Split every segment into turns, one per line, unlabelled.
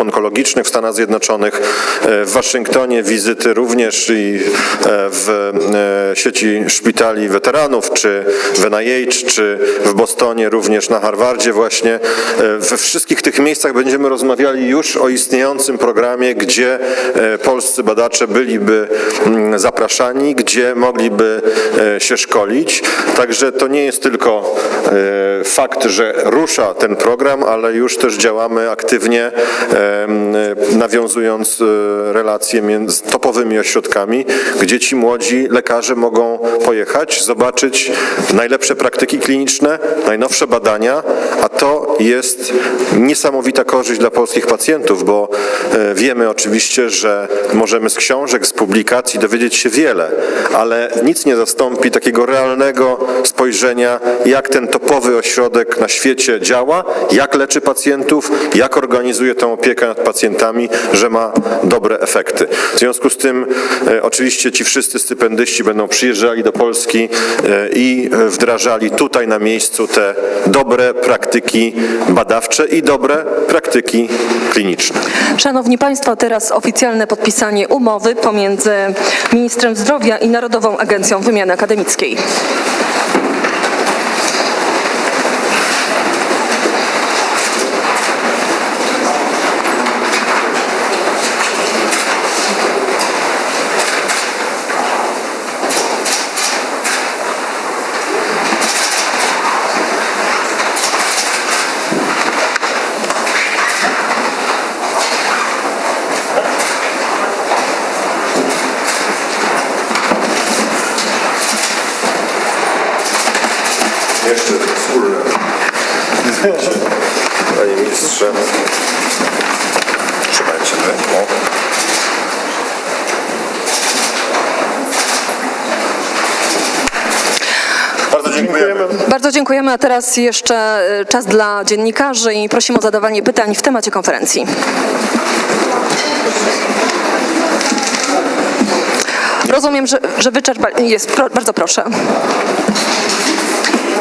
Onkologicznych w Stanach Zjednoczonych, e, w Waszyngtonie wizyty również i e, w e, sieci szpitali weteranów, czy w NIH, czy w Bostonie, również na Harvardzie właśnie. We wszystkich tych miejscach będziemy rozmawiali już o istniejącym programie, gdzie polscy badacze byliby mm, zapraszani, gdzie mogliby się szkolić. Także to nie jest tylko fakt, że rusza ten program, ale już też działamy aktywnie, nawiązując e, relacje między topowymi ośrodkami, gdzie ci młodzi lekarze mogą pojechać, zobaczyć najlepsze praktyki kliniczne, najnowsze badania, a to jest niesamowita korzyść dla polskich pacjentów, bo e, wiemy oczywiście, że możemy z książek, z publikacji dowiedzieć się wiele, ale nic nie zastąpi takiego realnego spojrzenia, jak ten topowy ośrodek na świecie działa, jak leczy pacjentów, jak organizuje tę opiekę nad pacjentami, że ma dobre efekty. W związku z tym e, oczywiście ci wszyscy stypendyści będą przyjeżdżali do Polski e, i wdrażali tutaj na miejscu te dobre praktyki badawcze i dobre praktyki kliniczne.
Szanowni Państwo, teraz oficjalne podpisanie umowy pomiędzy Ministrem Zdrowia i Narodową Agencją Wymiany Akademickiej.
Panie ministrze. Trzymajcie mnie. Bardzo dziękujemy.
Bardzo dziękujemy, a teraz jeszcze y, czas dla dziennikarzy i prosimy o zadawanie pytań w temacie konferencji. Rozumiem, że, że wyczerpali. Jest, pro, bardzo proszę.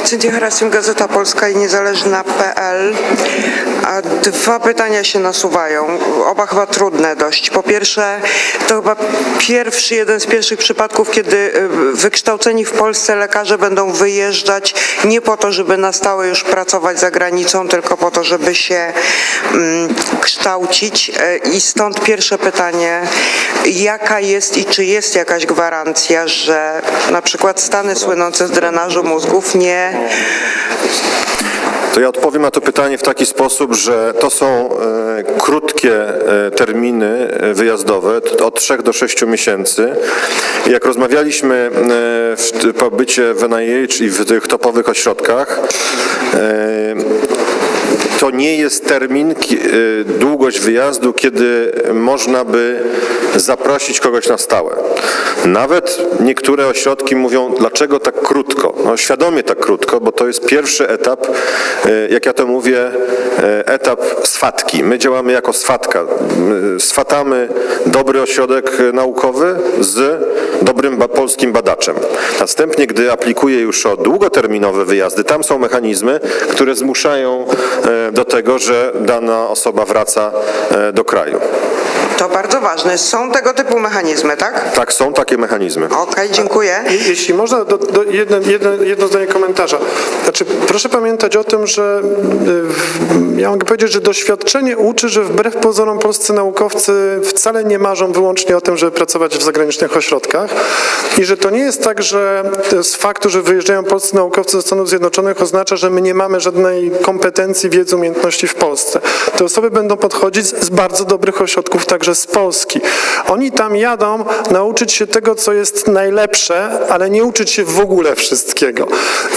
Cynthia Harasym, Gazeta Polska i Niezależna.pl. A dwa pytania się nasuwają, oba chyba trudne dość. Po pierwsze, to chyba pierwszy, jeden z pierwszych przypadków, kiedy y, wykształceni w Polsce lekarze będą wyjeżdżać nie po to, żeby na stałe już pracować za granicą, tylko po to, żeby się mm, kształcić. Y, I stąd pierwsze pytanie, jaka jest i czy jest jakaś gwarancja, że na przykład Stany słynące z drenażu mózgów nie
To ja odpowiem na to pytanie w taki sposób, że to są e, krótkie e, terminy e, wyjazdowe, od 3 do 6 miesięcy. Jak rozmawialiśmy w pobycie w NIH i w tych topowych ośrodkach, to nie jest termin, y, długość wyjazdu, kiedy można by zaprosić kogoś na stałe. Nawet niektóre ośrodki mówią, dlaczego tak krótko? No, świadomie tak krótko, bo to jest pierwszy etap, y, jak ja to mówię, y, etap swatki. My działamy jako swatka. My Swatamy dobry ośrodek naukowy z dobrym ba- polskim badaczem. Następnie, gdy aplikuje już o długoterminowe wyjazdy, tam są mechanizmy, które zmuszają e, do tego, że dana osoba wraca e, do kraju.
To bardzo ważne. Są tego typu mechanizmy, tak?
Tak, są takie mechanizmy.
Okej, dziękuję.
Je- Jeśli można, do, do jedno, jedno, jedno zdanie komentarza. Znaczy, proszę pamiętać o tym, że y, ja mogę powiedzieć, że doświadczenie uczy, że wbrew pozorom polscy naukowcy wcale nie marzą wyłącznie o tym, żeby pracować w zagranicznych ośrodkach i że to nie jest tak, że z faktu, że wyjeżdżają polscy naukowcy do Stanów Zjednoczonych oznacza, że my nie mamy żadnej kompetencji, wiedzy, umiejętności w Polsce. Te osoby będą podchodzić z z bardzo dobrych ośrodków, także z Polski. Oni tam jadą nauczyć się tego, co jest najlepsze, ale nie uczyć się w ogóle wszystkiego.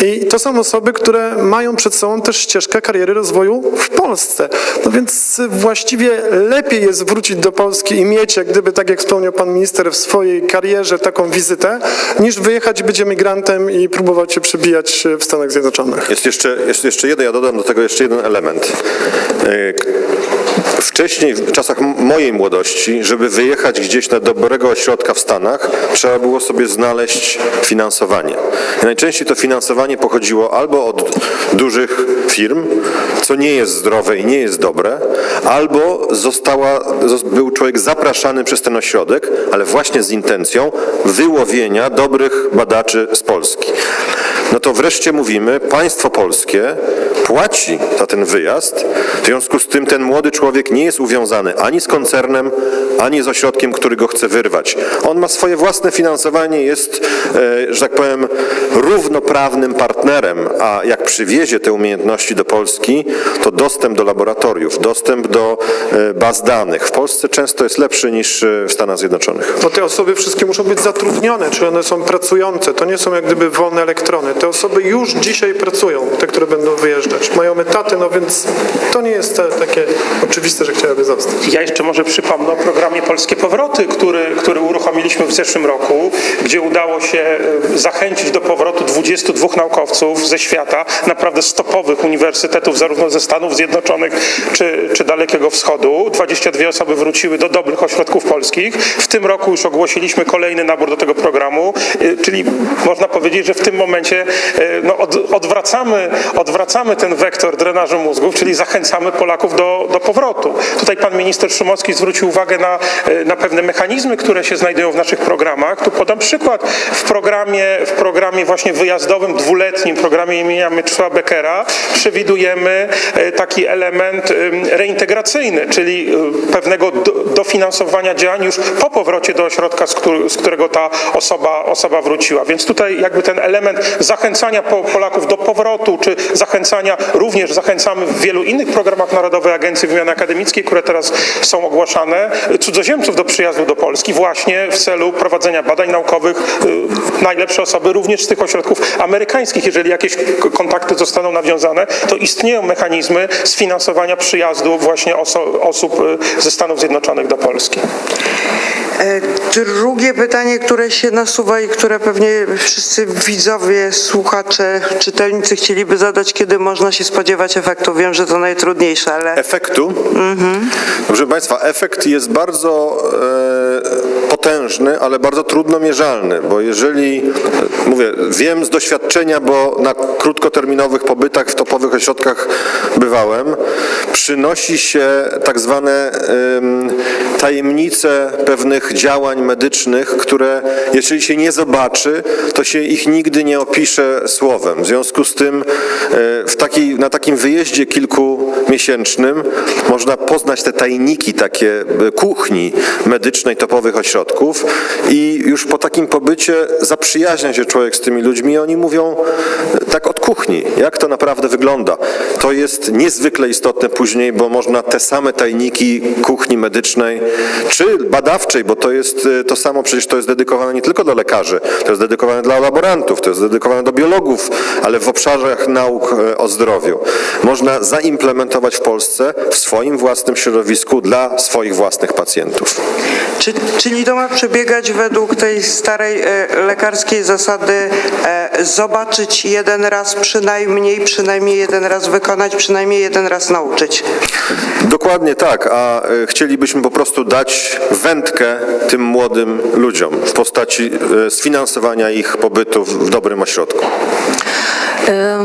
I to są osoby, które mają przed sobą też ścieżkę kariery rozwoju w Polsce. No więc właściwie lepiej jest wrócić do Polski i mieć, jak gdyby, tak jak wspomniał pan minister, w swojej karierze taką wizytę, niż wyjechać być emigrantem i próbować się przebijać w Stanach Zjednoczonych.
Jest jeszcze, jest jeszcze jeden, ja dodam do tego jeszcze jeden element. Wcześniej, w czasach mojej młodości, żeby wyjechać gdzieś na dobrego ośrodka w Stanach, trzeba było sobie znaleźć finansowanie. I najczęściej to finansowanie pochodziło albo od dużych firm, co nie jest zdrowe i nie jest dobre, albo została, zos- był człowiek zapraszany przez ten ośrodek, ale właśnie z intencją wyłowienia dobrych badaczy z Polski. No to wreszcie mówimy, państwo polskie płaci za ten wyjazd, w związku z tym ten młody człowiek nie jest uwiązany ani z koncernem, ani z ośrodkiem, który go chce wyrwać. On ma swoje własne finansowanie, jest, e, że tak powiem, równoprawnym partnerem, a jak przywiezie te umiejętności do Polski, to dostęp do laboratoriów, dostęp do e, baz danych w Polsce często jest lepszy niż e, w Stanach Zjednoczonych.
Bo te osoby wszystkie muszą być zatrudnione, czy one są pracujące. To nie są jak gdyby wolne elektrony. Te osoby już dzisiaj pracują, te, które będą wyjeżdżać. Mają etaty, no więc to nie jest te, takie oczywiste, że chciałyby zostać.
Ja jeszcze może przypomnę o programie Polskie Powroty, który, który uruchomiliśmy w zeszłym roku, gdzie udało się e, zachęcić do powrotu 22 naukowców ze świata, naprawdę stopowych uniwersytetów, zarówno ze Stanów Zjednoczonych czy, czy Dalekiego Wschodu. 22 osoby wróciły do dobrych ośrodków polskich. W tym roku już ogłosiliśmy kolejny nabór do tego programu, e, czyli można powiedzieć, że w tym momencie e, no, od, odwracamy, odwracamy ten wektor drenażu mózgów, czyli zachęcamy Polaków do, do powrotu. Tutaj pan minister Szumowski zwrócił uwagę na, e, na pewne mechanizmy, które się znajdują w naszych programach. Tu podam przykład. W programie, w programie właśnie wyjazdowym, dwuletnim programie imienia Mieczysława Beckera przewidujemy e, taki element em, reintegracyjny, czyli e, pewnego do, dofinansowania działań już po powrocie do ośrodka, z, któ- z którego ta osoba, osoba wróciła. Więc tutaj jakby ten element zachęcania po, Polaków do powrotu, czy zachęcania, również zachęcamy w wielu innych programach Narodowej Agencji Wymiany Akademickiej, które teraz są ogłaszane, cudzoziemców do przyjazdu do Polski właśnie w celu prowadzenia badań naukowych. y, Najlepsze osoby również z tych ośrodków amerykańskich. Jeżeli jakieś kontakty zostaną nawiązane, to istnieją mechanizmy sfinansowania przyjazdu właśnie oso- osób y, ze Stanów Zjednoczonych do Polski.
E, Drugie pytanie, które się nasuwa i które pewnie wszyscy widzowie, słuchacze, czytelnicy chcieliby zadać, kiedy można się spodziewać efektu. Wiem, że to najtrudniejsze, ale
efektu. Proszę Państwa, efekt jest bardzo e, potężny, ale bardzo trudno mierzalny, bo jeżeli, mówię, wiem z doświadczenia, bo na krótkoterminowych pobytach w topowych ośrodkach bywałem, przynosi się tak zwane em, tajemnice pewnych działań medycznych, które jeżeli się nie zobaczy, to się ich nigdy nie opisze słowem. W związku z tym e, w na takim wyjeździe kilkumiesięcznym można poznać te tajniki takie e, kuchni medycznej topowych ośrodków i już po takim pobycie zaprzyjaźnia się człowiek z tymi ludźmi i oni mówią e, tak od kuchni, jak to naprawdę wygląda. To jest niezwykle istotne później, bo można te same tajniki kuchni medycznej czy badawczej, bo to jest e, to samo, przecież to jest dedykowane nie tylko do lekarzy, to jest dedykowane dla laborantów, to jest dedykowane do biologów, ale w obszarach nauk e, o zdrowiu. Można zaimplementować w Polsce w swoim własnym środowisku dla swoich własnych pacjentów.
Czy, czyli to ma przebiegać według tej starej e, lekarskiej zasady e, zobaczyć jeden raz przynajmniej, przynajmniej jeden raz wykonać, przynajmniej jeden raz nauczyć.
Dokładnie tak, a e, chcielibyśmy po prostu dać wędkę tym młodym ludziom w postaci sfinansowania ich pobytu w dobrym ośrodku.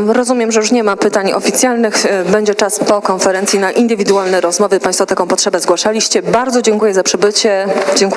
Rozumiem, że już nie ma pytań oficjalnych. Y, Będzie czas po konferencji na indywidualne rozmowy. Państwo taką potrzebę zgłaszaliście. Bardzo dziękuję za przybycie. Dziękuję.